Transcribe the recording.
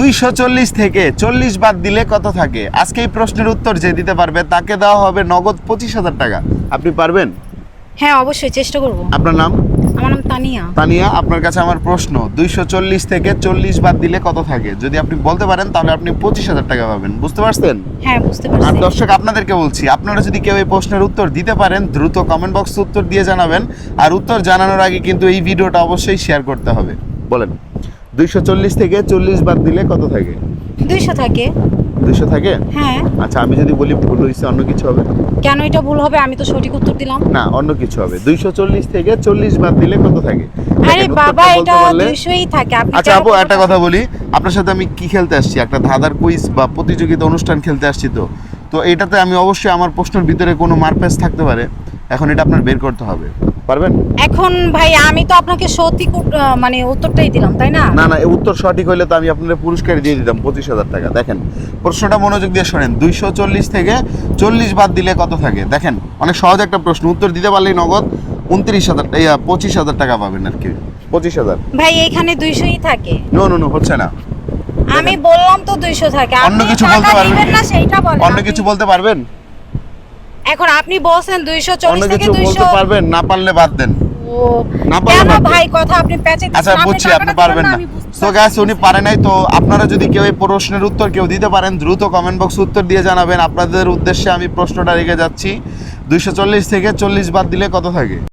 দুইশো চল্লিশ থেকে চল্লিশ বাদ দিলে কত থাকে? আজকে এই প্রশ্নের উত্তর যে দিতে পারবে তাকে দেওয়া হবে নগদ পঁচিশ হাজার টাকা। আপনি পারবেন? হ্যাঁ অবশ্যই চেষ্টা করব। আপনার নাম? আমার নাম তানিয়া। তানিয়া আপনার কাছে আমার প্রশ্ন দুইশো চল্লিশ থেকে চল্লিশ বাদ দিলে কত থাকে? যদি আপনি বলতে পারেন তাহলে আপনি পঁচিশ হাজার টাকা পাবেন। বুঝতে পারছেন? হ্যাঁ বুঝতে আর দর্শক আপনাদেরকে বলছি আপনারা যদি কেউ এই প্রশ্নের উত্তর দিতে পারেন দ্রুত কমেন্ট বক্সে উত্তর দিয়ে জানাবেন। আর উত্তর জানানোর আগে কিন্তু এই ভিডিওটা অবশ্যই শেয়ার করতে হবে। বলেন। দুইশো চল্লিশ থেকে চল্লিশ বাদ দিলে কত থাকে? দুইশো থাকে। দুইশো থাকে? হ্যাঁ। আচ্ছা আমি যদি বলি ভুল হয়েছে অন্য কিছু হবে? কেন এটা ভুল হবে? আমি তো সঠিক উত্তর দিলাম। না অন্য কিছু হবে। দুইশো চল্লিশ থেকে চল্লিশ বাদ দিলে কত থাকে? আরে বাবা এটা দুইশোই থাকে। আপনি আচ্ছা আপু একটা কথা বলি। আপনার সাথে আমি কি খেলতে আসছি? একটা ধাঁধার কুইজ বা প্রতিযোগিতা অনুষ্ঠান খেলতে আসছি তো। তো এটাতে আমি অবশ্যই আমার প্রশ্নের ভিতরে কোনো মারপ্যাচ থাকতে পারে। এখন এটা আপনার বের করতে হবে। পারবেন? এখন ভাই আমি তো আপনাকে সত্যি মানে উত্তরটাই দিলাম তাই না? না না উত্তর সঠিক হলে তো আমি আপনার পুরস্কার দিয়ে দিতাম পঁচিশ হাজার টাকা। দেখেন প্রশ্নটা মনোযোগ দিয়ে শোনেন। দুইশো চল্লিশ থেকে চল্লিশ বাদ দিলে কত থাকে? দেখেন অনেক সহজ একটা প্রশ্ন। উত্তর দিতে পারলেই নগদ উনত্রিশ হাজার পঁচিশ হাজার টাকা পাবেন আর কি। পঁচিশ হাজার। ভাই এখানে দুইশোই থাকে। নো নো নো হচ্ছে না। আমি বললাম তো দুইশো থাকে। অন্য কিছু বলতে পারবেন না সেইটা বলেন। অন্য কিছু বলতে পারবেন? এখন আপনি বলছেন দুইশো অন্য চল্লিশ থেকে 200 বলতে পারবেন না পারলে বাদ দেন। ও না পারলে কেন বাদ দেন। ভাই কথা আপনি প্যাচে আচ্ছা বুঝছি আপনি পারবেন না। উনি পারে নাই তো আপনারা যদি কেউ এই প্রশ্নের উত্তর কেউ দিতে পারেন দ্রুত কমেন্ট বক্স উত্তর দিয়ে জানাবেন। আপনাদের উদ্দেশ্যে আমি প্রশ্নটা রেখে যাচ্ছি। দুইশো চল্লিশ থেকে চল্লিশ বাদ দিলে কত থাকে?